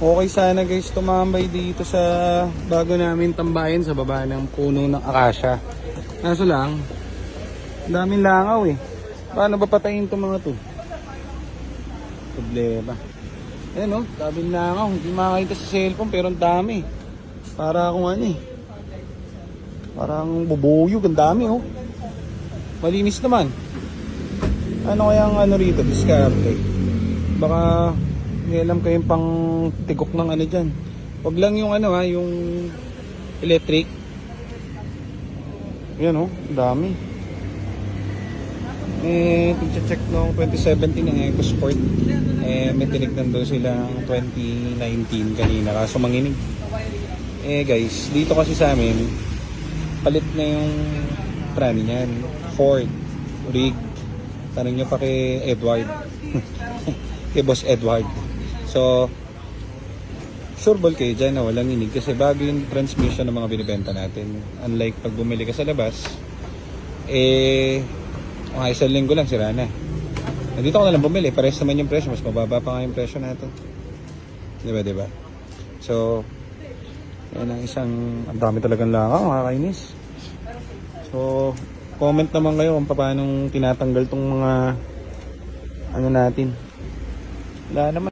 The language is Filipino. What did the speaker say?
Okay sana guys tumambay dito sa bago namin tambayan sa baba ng puno ng akasya. Kaso lang, ang daming langaw eh. Paano ba patayin itong mga to? Problema. Ayan oh, daming langaw. Hindi makakita sa cellphone pero ang dami. Para akong ano eh. Parang bubuyog, ang dami oh. Malinis naman. Ano kaya ang ano rito, diskarte? Baka may alam kayong pang tigok ng ano dyan. Wag lang yung ano ha, yung electric. Yan oh, ang dami. Eh, check noong 2017 ng EcoSport. Eh, may tinignan daw sila ng 2019 kanina, kaso manginig. Eh guys, dito kasi sa amin, palit na yung trani niyan. Ford, rig. Tanong nyo pa kay Edward. kay Boss Edward. So, sure ball kayo dyan na walang inig kasi bago yung transmission ng mga binibenta natin. Unlike pag bumili ka sa labas, eh, mga isang linggo lang sira na. Nandito ko na lang bumili, pares naman yung presyo, mas mababa pa nga yung presyo natin. Di ba, di ba? So, yan ang isang, ang dami talagang langaw, makakainis. So, comment naman kayo kung paano tinatanggal tong mga ano natin. Wala naman.